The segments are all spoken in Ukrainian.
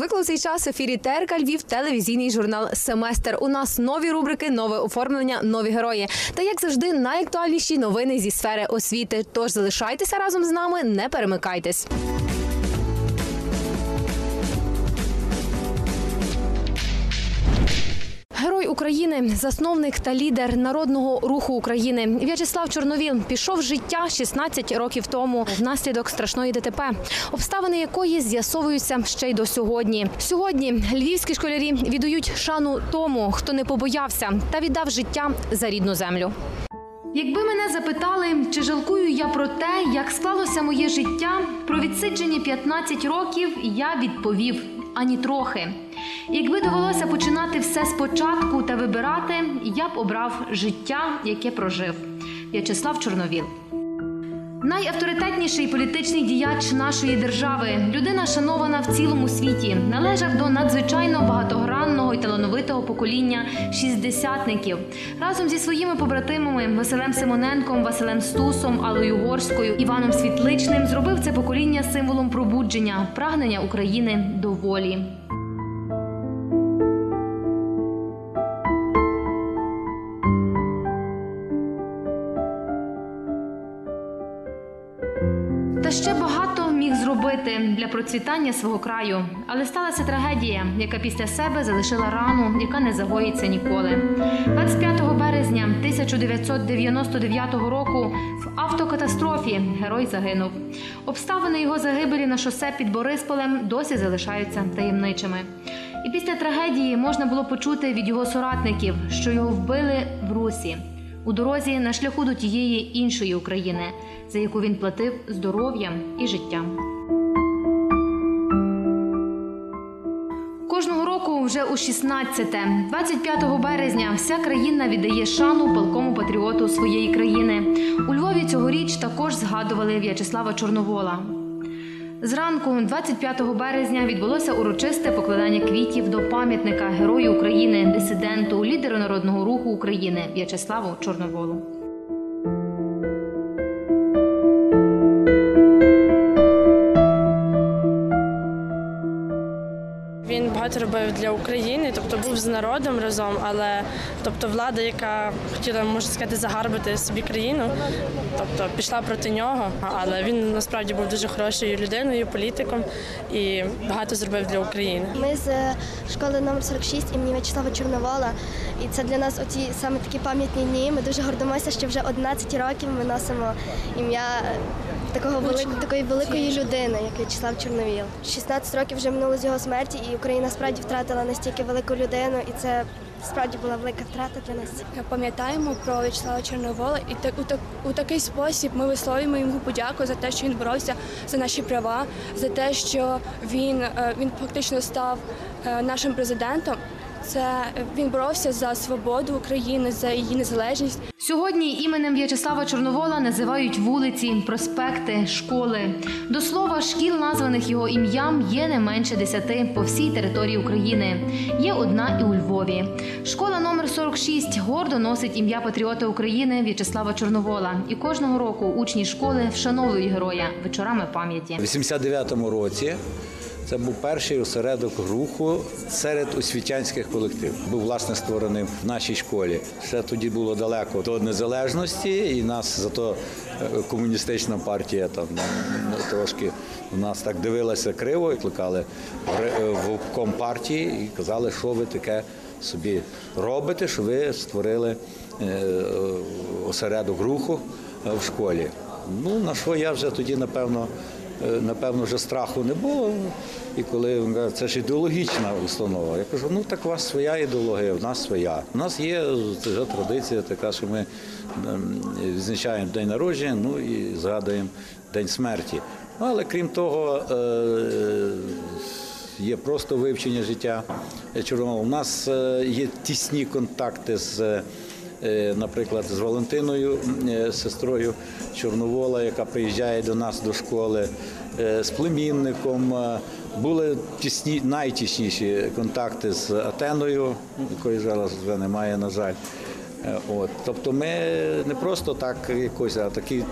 звикли у цей час в ефірі ТРК Львів, телевізійний журнал Семестр. У нас нові рубрики, нове оформлення, нові герої. Та як завжди, найактуальніші новини зі сфери освіти. Тож залишайтеся разом з нами, не перемикайтесь. Герой України, засновник та лідер народного руху України В'ячеслав Чорновіл пішов життя 16 років тому внаслідок страшної ДТП, обставини якої з'ясовуються ще й до сьогодні. Сьогодні львівські школярі віддають шану тому, хто не побоявся та віддав життя за рідну землю. Якби мене запитали, чи жалкую я про те, як склалося моє життя, про відсиджені 15 років, я відповів ані трохи. Якби довелося починати все спочатку та вибирати, я б обрав життя, яке прожив. В'ячеслав Чорновіл. Найавторитетніший політичний діяч нашої держави, людина шанована в цілому світі, належав до надзвичайно багатогранного і талановитого покоління шістдесятників. Разом зі своїми побратимами Василем Симоненком, Василем Стусом, Аллою Горською, Іваном Світличним зробив це покоління символом пробудження, прагнення України до волі. Зробити для процвітання свого краю, але сталася трагедія, яка після себе залишила рану, яка не загоїться ніколи. 25 березня 1999 року в автокатастрофі герой загинув. Обставини його загибелі на шосе під Борисполем досі залишаються таємничими. І після трагедії можна було почути від його соратників, що його вбили в русі у дорозі на шляху до тієї іншої України, за яку він платив здоров'ям і життям. Вже у 16-те, 25 березня, вся країна віддає шану палкому патріоту своєї країни. У Львові цьогоріч також згадували В'ячеслава Чорновола. Зранку, 25 березня, відбулося урочисте покладання квітів до пам'ятника Герою України, дисиденту, лідеру народного руху України В'ячеславу Чорноволу. Робив для України, тобто був з народом разом, але тобто влада, яка хотіла, можна сказати, загарбити собі країну, тобто пішла проти нього. Але він насправді був дуже хорошою людиною, політиком і багато зробив для України. Ми з школи номер 46 імені В'ячеслава Чорновола. І це для нас оці саме такі пам'ятні дні. Ми дуже гордимося, що вже 11 років ми носимо ім'я такого велик- такої великої людини, як В'ячеслав Чорновіл. 16 років вже минуло з його смерті, і Україна справді втратила настільки велику людину, і це справді була велика втрата для нас. Пам'ятаємо про В'ячеслава Чорновола, і так у, так у такий спосіб ми висловлюємо йому подяку за те, що він боровся за наші права, за те, що він, е, він фактично став е, нашим президентом. Це він боровся за свободу України, за її незалежність. Сьогодні іменем В'ячеслава Чорновола називають вулиці, проспекти, школи. До слова, шкіл, названих його ім'ям, є не менше десяти по всій території України. Є одна і у Львові. Школа номер 46 гордо носить ім'я патріота України В'ячеслава Чорновола. І кожного року учні школи вшановують героя вечорами пам'яті. У 89-му році це був перший осередок руху серед освітянських колективів. Був власне створений в нашій школі. Ще тоді було далеко до незалежності, і нас зато е, комуністична партія там ну, трошки нас так дивилася криво і кликали в ре- в обком партії і казали, що ви таке собі робите, що ви створили е, е, осередок руху е, в школі. Ну, на що я вже тоді, напевно, е, напевно, вже страху не було. І коли він каже, це ж ідеологічна установа, я кажу, ну так у вас своя ідеологія, в нас своя. У нас є вже традиція така, що ми ем, відзначаємо день народження, ну і згадуємо день смерті. Але крім того, е, є просто вивчення життя Чорновола. У нас е, є тісні контакти з, е, наприклад, з Валентиною, е, сестрою Чорновола, яка приїжджає до нас до школи, е, з племінником. Е, Були тісні, найтісніші контакти з Атеною, якої зараз вже немає, на жаль. Е, От. Тобто ми не просто так якось, а такий,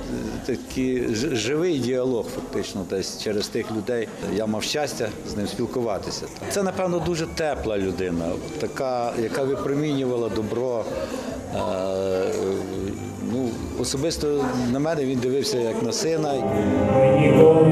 такий живий діалог фактично десь через тих людей. Я мав щастя з ним спілкуватися. Це, напевно, дуже тепла людина, така, яка випромінювала добро. Е, Ну, особисто на мене він дивився як на сина. Ніколи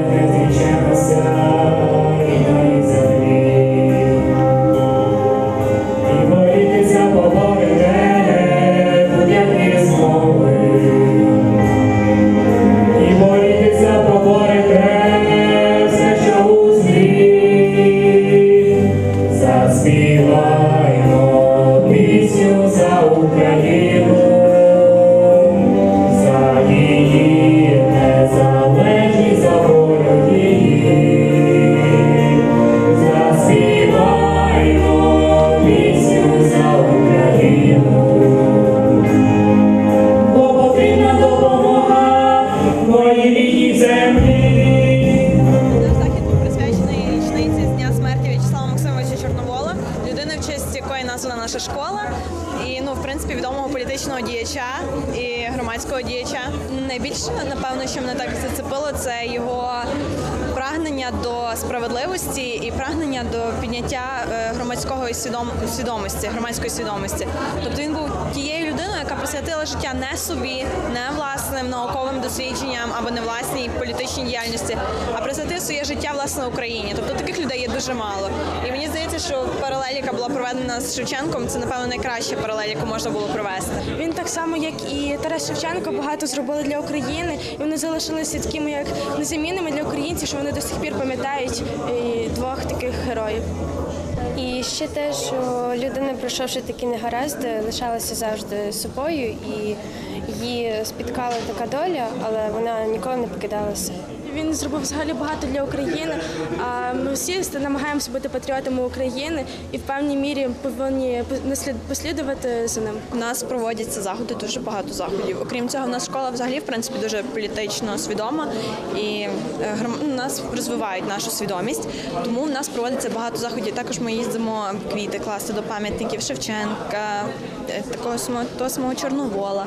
це його прагнення до справедливості і прагнення до підняття громадського свідом... свідомості, громадської свідомості. Тобто він був тією людиною, яка присвятила життя не собі, не власним науковим дослідженням або не власній політичній діяльності, а присвятив своє життя власне Україні. Тобто таких людей є дуже мало. І мені здається, що паралель, яка була проведена з Шевченком, це напевно найкраща паралель, яку можна було провести. Він так само, як і Тарас Шевченко, багато зробили для України, і вони залишилися такими як незамінними для українців, що вони до сих пір пам'ятають е, двох таких героїв. І ще те, що людина, пройшовши такі негаразди, лишалася завжди собою, і її спіткала така доля, але вона ніколи не покидалася. Він зробив взагалі багато для України. Ми всі намагаємося бути патріотами України і в певній мірі повинні послідувати за ним. У нас проводяться заходи, дуже багато заходів. Окрім цього, в нас школа взагалі в принципі дуже політично свідома і е, ну, нас розвивають нашу свідомість. Тому в нас проводиться багато заходів. Також ми їздимо в квіти класти до пам'ятників Шевченка, е, такого самого, того самого Чорновола.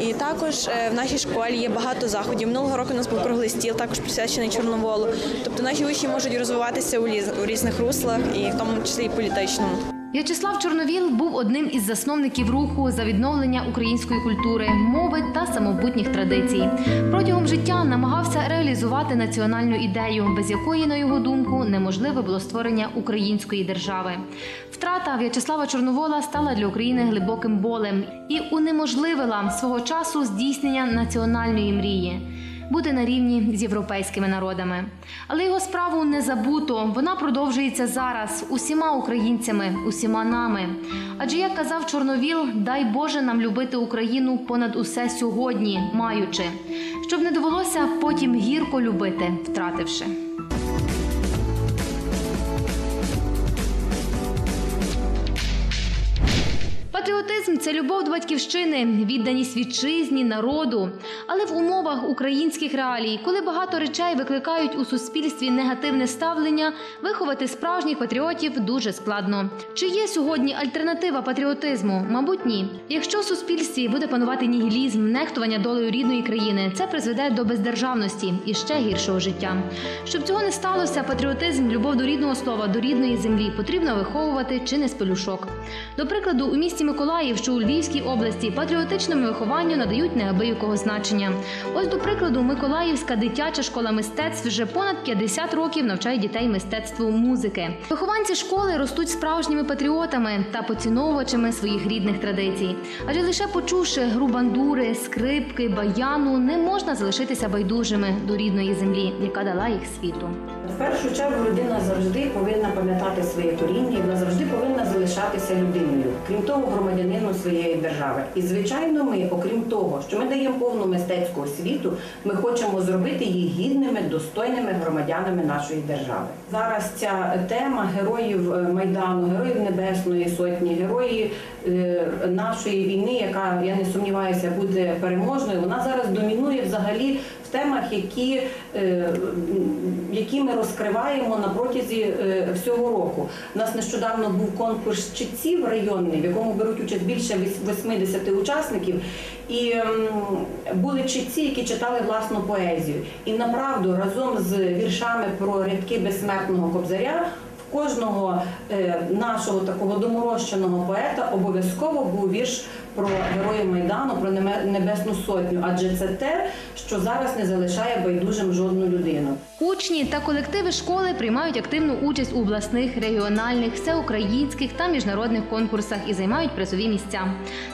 І також е, в нашій школі є багато заходів. Минулого року у нас був круглий стіл, також присвячений Чорноволу. Тобто наші учні можуть розвиватися у різних руслах, і в тому числі і політичному. В'ячеслав Чорновіл був одним із засновників руху за відновлення української культури, мови та самобутніх традицій. Протягом життя намагався реалізувати національну ідею, без якої, на його думку, неможливе було створення української держави. Втрата В'ячеслава Чорновола стала для України глибоким болем і унеможливила свого часу здійснення національної мрії. Бути на рівні з європейськими народами, але його справу не забуто. Вона продовжується зараз усіма українцями, усіма нами. Адже як казав Чорновіл, дай Боже нам любити Україну понад усе сьогодні, маючи, щоб не довелося потім гірко любити, втративши. Патріотизм це любов до батьківщини, відданість вітчизні, народу. Але в умовах українських реалій, коли багато речей викликають у суспільстві негативне ставлення, виховати справжніх патріотів дуже складно. Чи є сьогодні альтернатива патріотизму? Мабуть, ні. Якщо в суспільстві буде панувати нігілізм, нехтування долею рідної країни, це призведе до бездержавності і ще гіршого життя. Щоб цього не сталося, патріотизм, любов до рідного слова, до рідної землі потрібно виховувати чи не з пелюшок. До прикладу, у місті Миколаїв, що у Львівській області, патріотичному вихованню надають неабиякого значення. Ось, до прикладу, Миколаївська дитяча школа мистецтв вже понад 50 років навчає дітей мистецтву музики. Вихованці школи ростуть справжніми патріотами та поціновувачами своїх рідних традицій. Адже лише почувши гру бандури, скрипки, баяну, не можна залишитися байдужими до рідної землі, яка дала їх світу. В першу чергу людина завжди повинна пам'ятати своє коріння, і вона завжди повинна залишатися людиною, крім того, громадянином своєї держави. І звичайно, ми, окрім того, що ми даємо повну мистецьку освіту, ми хочемо зробити їх гідними, достойними громадянами нашої держави. Зараз ця тема героїв е, майдану, героїв Небесної Сотні, герої е, нашої війни, яка я не сумніваюся буде переможною. Вона зараз домінує взагалі темах, які, е, які ми розкриваємо на протязі е, всього року. У нас нещодавно був конкурс читців районний, в якому беруть участь більше віс- 80 учасників. І були читці, які читали власну поезію. І направду разом з віршами про рядки безсмертного кобзаря. Кожного е, нашого такого доморощеного поета обов'язково був вірш про героїв Майдану, про Небесну Сотню, адже це те, що зараз не залишає байдужим жодну людину. Учні та колективи школи приймають активну участь у обласних, регіональних, всеукраїнських та міжнародних конкурсах і займають призові місця.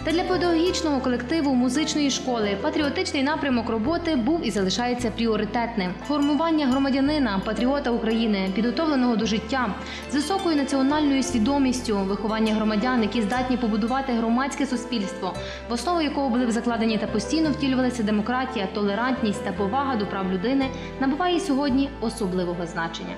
Та для педагогічного колективу музичної школи патріотичний напрямок роботи був і залишається пріоритетним. Формування громадянина, патріота України, підготовленого до життя, з високою національною свідомістю, виховання громадян, які здатні побудувати громадське суспільство, в основу якого були б закладені та постійно втілювалися демократія, толерантність та повага до прав людини, набуває сьогодні особливого значення.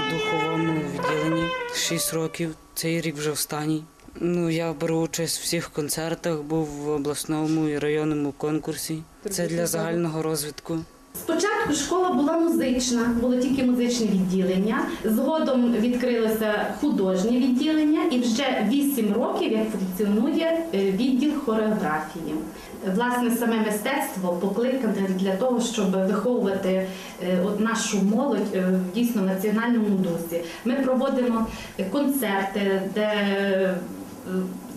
в духовому відділенні 6 років. Цей рік вже останній. Ну, я беру участь в всіх концертах, був в обласному і районному конкурсі. Це для загального розвитку. Спочатку школа була музична, було тільки музичне відділення. Згодом відкрилося художнє відділення, і вже 8 років як функціонує е, відділ хореографії. Власне, саме мистецтво покликане для того, щоб виховувати е, нашу молодь е, в дійсно національному дусі. Ми проводимо концерти, де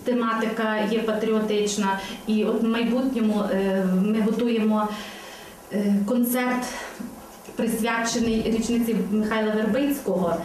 тематика є патріотична, і от в майбутньому ми готуємо концерт, присвячений річниці Михайла Вербицького.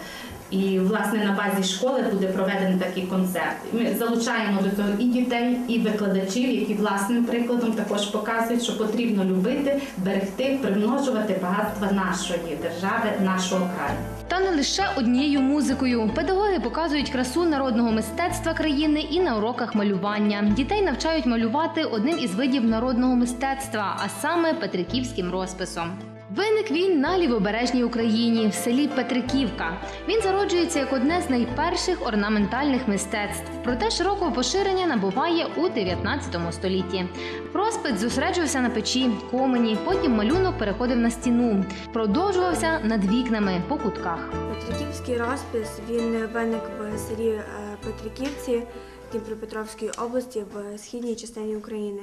І власне на базі школи буде проведений такий концерт. Ми залучаємо до цього і дітей, і викладачів, які власним прикладом також показують, що потрібно любити, берегти, примножувати багатства нашої держави, нашого краю. Та не лише однією музикою. Педагоги показують красу народного мистецтва країни і на уроках малювання. Дітей навчають малювати одним із видів народного мистецтва, а саме петриківським розписом. Виник він на лівобережній Україні в селі Петриківка. Він зароджується як одне з найперших орнаментальних мистецтв, проте широкого поширення набуває у 19 столітті. Розпис зосереджувався на печі, комені, потім малюнок переходив на стіну, продовжувався над вікнами по кутках. Петриківський розпис він виник в селі е, Петриківці Дніпропетровської області в східній частині України.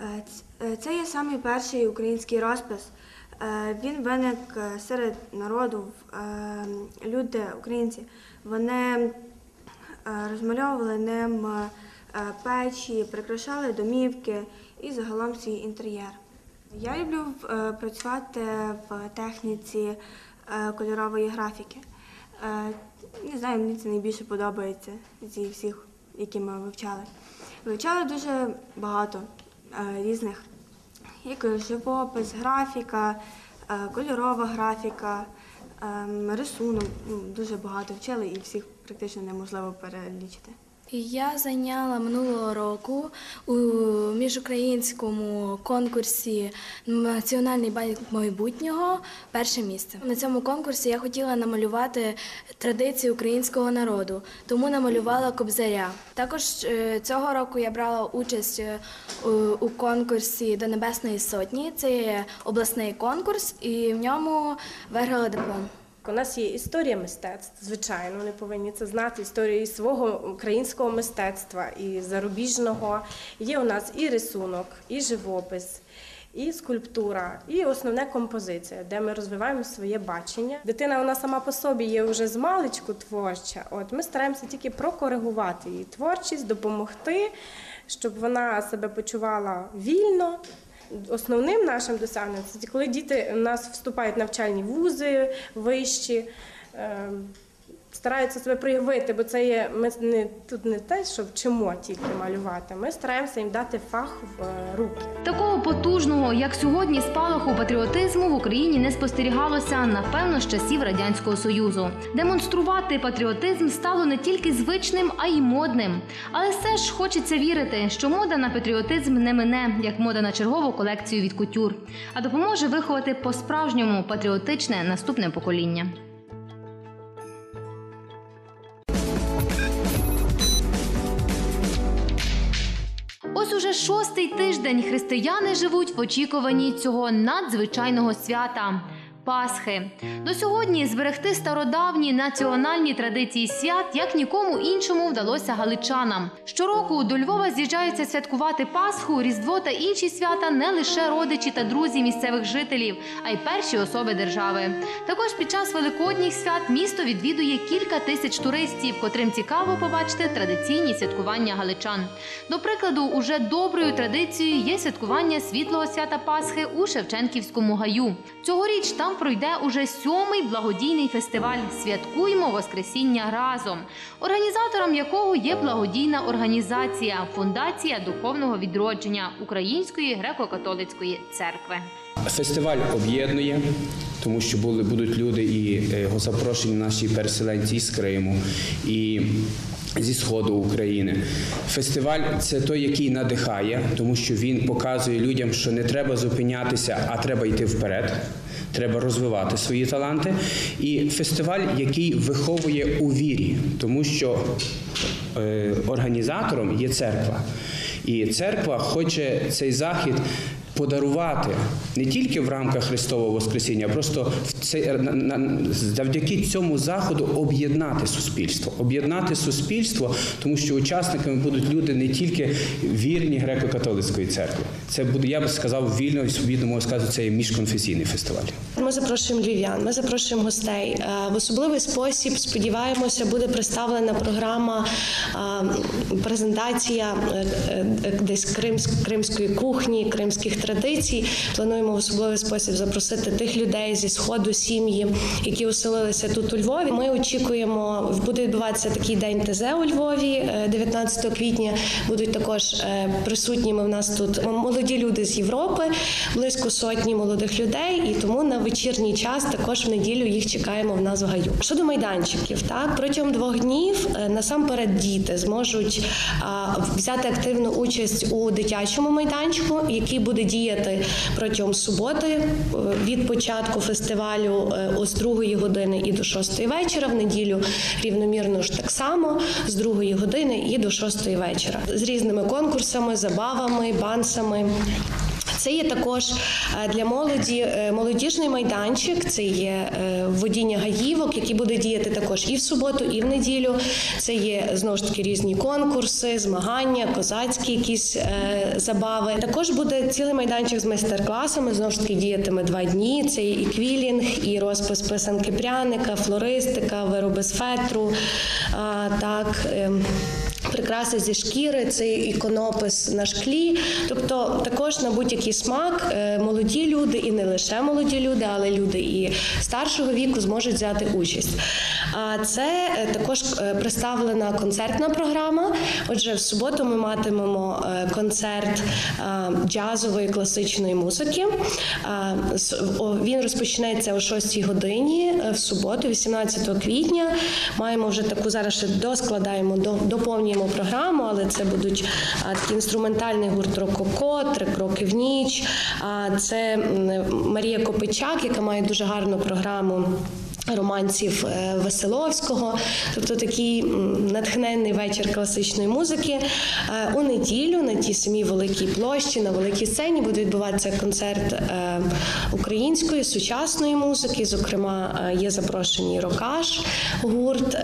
Е, е, Це є самий перший український розпис. Е, Він виник е, серед народу. Е, Люди, українці, вони розмальовували ним печі, прикрашали домівки і загалом свій інтер'єр. Я люблю працювати в техніці кольорової графіки. Не знаю, мені це найбільше подобається зі всіх, які ми вивчали. Вивчали дуже багато різних, як живопис, графіка, е, кольорова графіка, ем, рисунок. Ну, Дуже багато вчили і всіх практично неможливо перелічити. Я зайняла минулого року у міжукраїнському конкурсі Національний банк майбутнього перше місце. На цьому конкурсі я хотіла намалювати традиції українського народу, тому намалювала кобзаря. Також е, цього року я брала участь е, у- конкурсі до Небесної Сотні. Це є обласний конкурс, і в ньому виграла диплом. У нас є історія мистецтв, звичайно, вони повинні це знати. Історію і свого українського мистецтва, і зарубіжного. Є у нас і рисунок, і живопис, і скульптура, і основне композиція, де ми розвиваємо своє бачення. Дитина вона сама по собі є вже з маличку творча. От ми стараємося тільки прокоригувати її творчість, допомогти, щоб вона себе почувала вільно. Основним нашим досягненням це коли діти у нас вступають в навчальні вузи вищі, е, стараються себе проявити, бо це є ми не тут не те, що вчимо тільки малювати. Ми стараємося їм дати фах в е, руки. Такого потужного, як сьогодні, спалаху патріотизму в Україні не спостерігалося напевно з часів радянського союзу. Демонструвати патріотизм стало не тільки звичним, а й модним. Але все ж хочеться вірити, що мода на патріотизм не мине, як мода на чергову колекцію від кутюр, а допоможе виховати по-справжньому патріотичне наступне покоління. Уже шостий тиждень християни живуть в очікуванні цього надзвичайного свята. Пасхи до сьогодні зберегти стародавні національні традиції свят як нікому іншому вдалося галичанам. Щороку до Львова з'їжджаються святкувати Пасху, Різдво та інші свята не лише родичі та друзі місцевих жителів, а й перші особи держави. Також під час великодніх свят місто відвідує кілька тисяч туристів, котрим цікаво побачити традиційні святкування галичан. До прикладу, уже доброю традицією є святкування світлого свята Пасхи у Шевченківському гаю. Цьогоріч там пройде уже сьомий благодійний фестиваль Святкуємо Воскресіння разом, організатором якого є благодійна організація Фундація духовного відродження Української греко-католицької церкви. Фестиваль об'єднує, тому що були, будуть люди і е, запрошені наші переселенці з Криму і зі сходу України. Фестиваль це той, який надихає, тому що він показує людям, що не треба зупинятися, а треба йти вперед. Треба розвивати свої таланти. І фестиваль, який виховує у вірі, тому що е, організатором є церква. І церква хоче цей захід подарувати не тільки в рамках Христового Воскресіння, а просто в на- завдяки цьому заходу об'єднати суспільство. Об'єднати суспільство, тому що учасниками будуть люди не тільки вірні греко-католицької церкви. Це буде, я би сказав, вільно і свобідно можу сказати, це є міжконфесійний фестиваль. Ми запрошуємо львів'ян, ми запрошуємо гостей. Е, В особливий спосіб сподіваємося, буде представлена програма е, презентація е, десь кримсь- кримської кухні, кримських. Плануємо в особливий спосіб запросити тих людей зі сходу сім'ї, які оселилися тут у Львові. Ми очікуємо, буде відбуватися такий день ТЗ у Львові е, 19 квітня. Будуть також е, присутніми в нас тут молоді люди з Європи, близько сотні молодих людей, і тому на вечірній час також в неділю їх чекаємо в нас в гаю. Щодо майданчиків, так протягом двох днів е, насамперед діти зможуть взяти активну участь у дитячому майданчику, який буде діяти протягом суботи е, від початку фестивалю е, з другої години і до шостої вечора. В неділю рівномірно ж так само з другої години і до шостої вечора з різними конкурсами, забавами, бансами. Це є також е, для молоді е, молодіжний майданчик. Це є е, водіння гаївок, який буде діяти також і в суботу, і в неділю. Це є знову ж таки різні конкурси, змагання, козацькі якісь забави. Також буде цілий майданчик з майстер-класами. Знову ж таки діятиме два дні. Це і квілінг, і розпис писанки пряника, флористика, вироби з фетру. Так. Прикраси зі шкіри, це іконопис на шклі. Тобто також на будь-який смак е, молоді люди, і не лише молоді люди, але люди і старшого віку зможуть взяти участь. А це е, також е, представлена концертна програма. Отже, в суботу ми матимемо е, концерт джазової класичної музики. Він розпочнеться о 6 годині в суботу, 18 квітня. Маємо вже таку зараз ще доскладаємо, до- доповнюємо програму, але це будуть а, такий інструментальний гурт Рококо, три кроки в ніч. Це Марія Копичак, яка має дуже гарну програму. Романців е, Веселовського, тобто такий натхненний вечір класичної музики. Е, У неділю на тій самій великій площі, на великій сцені буде відбуватися концерт е, української сучасної музики. Зокрема, є запрошені Рокаш, гурт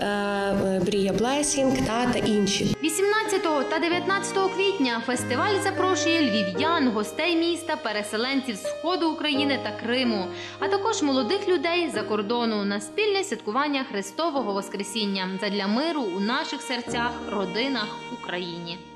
Брія Блесінг та, та інші. 18 та 19 квітня фестиваль запрошує львів'ян, гостей міста, переселенців з сходу України та Криму, а також молодих людей за кордону на спільне святкування Христового Воскресіння задля миру у наших серцях, родинах, Україні.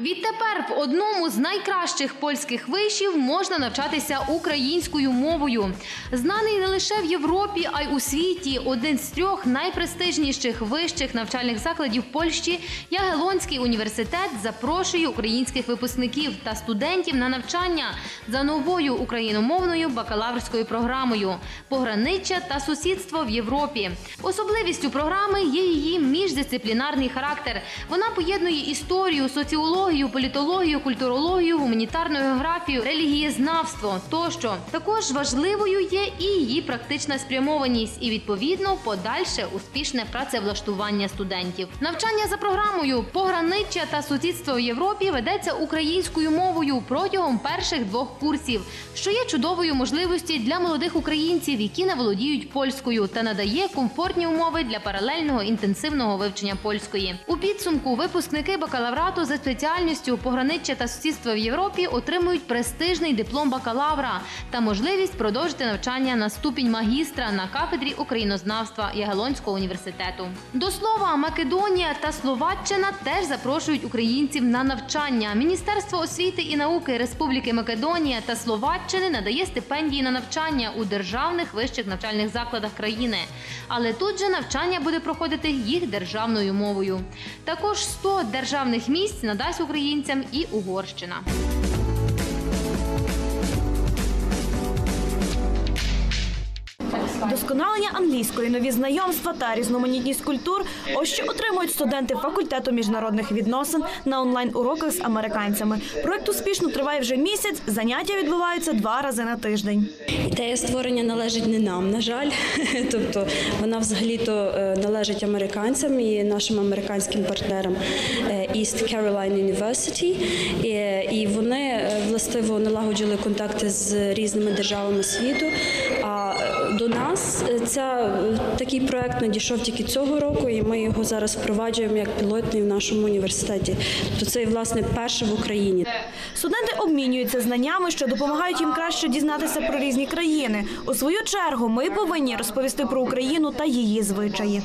Відтепер в одному з найкращих польських вишів можна навчатися українською мовою. Знаний не лише в Європі, а й у світі. Один з трьох найпрестижніших вищих навчальних закладів Польщі Ягелонський університет запрошує українських випускників та студентів на навчання за новою україномовною бакалаврською програмою пограниччя та сусідство в Європі. Особливістю програми є її міждисциплінарний характер. Вона поєднує історію, соціологію соціологію, політологію, культурологію, гуманітарну географію, релігієзнавство тощо. Також важливою є і її практична спрямованість і відповідно подальше успішне працевлаштування студентів. Навчання за програмою пограниччя та сусідство в Європі ведеться українською мовою протягом перших двох курсів, що є чудовою можливістю для молодих українців, які не володіють польською, та надає комфортні умови для паралельного інтенсивного вивчення польської. У підсумку випускники бакалаврату за спеціальністю пограниччя та сусідство в Європі отримують престижний диплом бакалавра та можливість продовжити навчання на ступінь магістра на кафедрі українознавства Ягелонського університету. До слова, Македонія та Словаччина теж запрошують українців на навчання. Міністерство освіти і науки Республіки Македонія та Словаччини надає стипендії на навчання у державних вищих навчальних закладах країни. Але тут же навчання буде проходити їх державною мовою. Також 100 державних місць надасть українцям і Угорщина. Досконалення англійської, нові знайомства та різноманітність культур – ось що отримують студенти факультету міжнародних відносин на онлайн-уроках з американцями. Проект успішно триває вже місяць. Заняття відбуваються два рази на тиждень. Ідея створення належить не нам, на жаль. Тобто вона взагалі-то е, належить американцям і нашим американським партнерам е, East Carolina University. І- І вони е, властиво налагоджили контакти з різними державами світу. Нас ця е, такий проект надійшов тільки цього року, і ми його зараз впроваджуємо як пілотний в нашому університеті. Тобто це власне перше в Україні. Студенти обмінюються знаннями, що допомагають їм краще дізнатися про різні країни. У свою чергу ми повинні розповісти про Україну та її звичаї.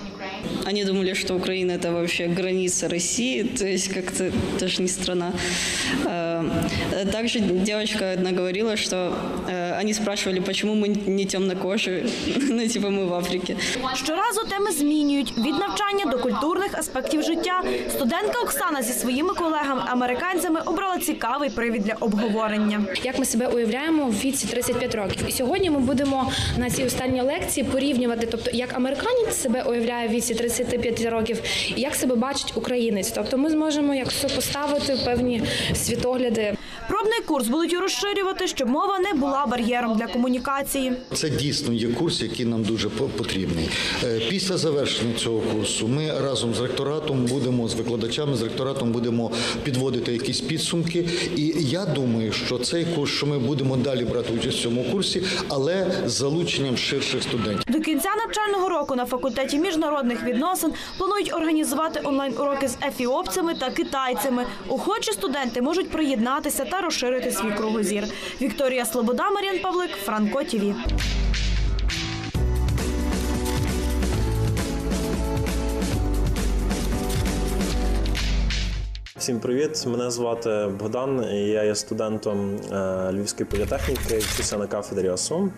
Они думали, что Украина это вообще граница России, то есть как-то даже не страна. Э, Также девочка одна говорила, что э, они спрашивали, почему мы не темнокожие, ну типа мы в Африке. Щоразу теми змінюють від навчання до культурних аспектів життя. Студентка Оксана зі своїми колегами-американцями обрала цікавий привід для обговорення. як ми себе уявляємо в віці 35 років. І сьогодні ми будемо на цій останній лекції порівнювати, тобто як американець себе уявляє в віці 35 років, як себе бачить українець. Тобто ми зможемо як поставити певні світогляди. Пробний курс будуть розширювати, щоб мова не була бар'єром для комунікації. Це дійсно є курс, який нам дуже по- потрібний. Е, Після завершення цього курсу ми разом з ректоратом будемо з викладачами, з ректоратом будемо підводити якісь підсумки. І я думаю, що цей курс, що ми будемо далі брати участь в цьому курсі, але з залученням ширших студентів. До кінця навчального року на факультеті міжнародних відносин планують організувати онлайн-уроки з ефіопцями та китайцями. Охочі студенти можуть приєднатися та розширити свій кругозір. Вікторія Слобода, Мар'ян Павлик, Франко ТІВІ. Всім привіт! Мене звати Богдан. Я є студентом е, Львівської політехніки, вчуся на кафедрі АСУ.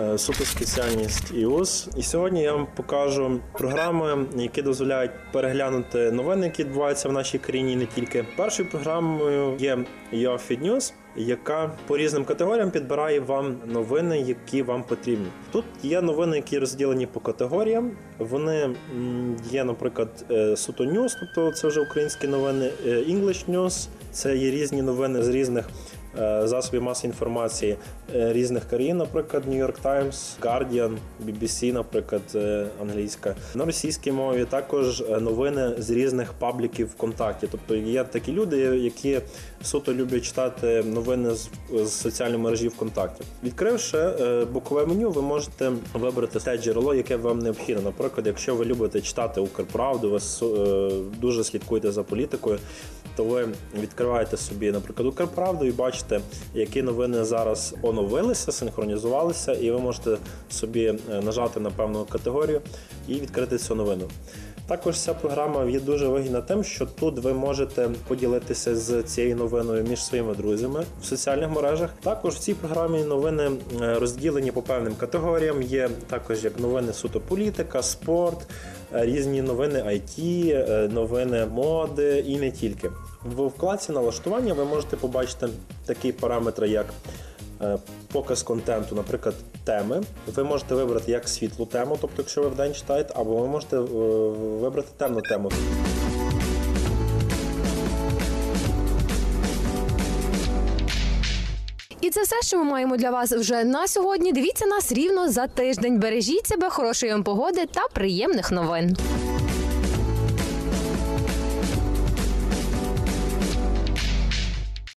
Е, Суто спеціальність ІУС. І сьогодні я вам покажу програми, які дозволяють переглянути новини, які відбуваються в нашій країні, не тільки. Першою програмою є YoFeed News, яка по різним категоріям підбирає вам новини, які вам потрібні. Тут є новини, які розділені по категоріям. Вони є, наприклад, е, суто News, тобто це вже українські новини, е, English News, це є різні новини з різних засобів масової інформації е, різних країн, наприклад, New York Times, Guardian, BBC, наприклад, е, англійська. На російській мові також е, новини з різних пабліків ВКонтакті. Тобто є такі люди, які суто люблять читати новини з, з соціальної мережі ВКонтакті. Відкривши е, бокове меню, ви можете вибрати те джерело, яке вам необхідно. Наприклад, якщо ви любите читати Укрправду, ви е, дуже слідкуєте за політикою, то ви відкриваєте собі, наприклад, Укрправду і бачите, які новини зараз оновилися, синхронізувалися, і ви можете собі е, нажати на певну категорію і відкрити цю новину. Також ця програма є дуже вигідна тим, що тут ви можете поділитися з цією новиною між своїми друзями в соціальних мережах. Також в цій програмі новини е, розділені по певним категоріям. Є також як новини суто політика, спорт, різні новини IT, е, новини моди і не тільки. В вкладці налаштування ви можете побачити такі параметри, як е, показ контенту, наприклад, теми. Ви можете вибрати як світлу тему, тобто, якщо ви вдень читаєте, або ви можете е, вибрати темну тему. І це все, що ми маємо для вас вже на сьогодні. Дивіться нас рівно за тиждень. Бережіть себе, хорошої вам погоди та приємних новин.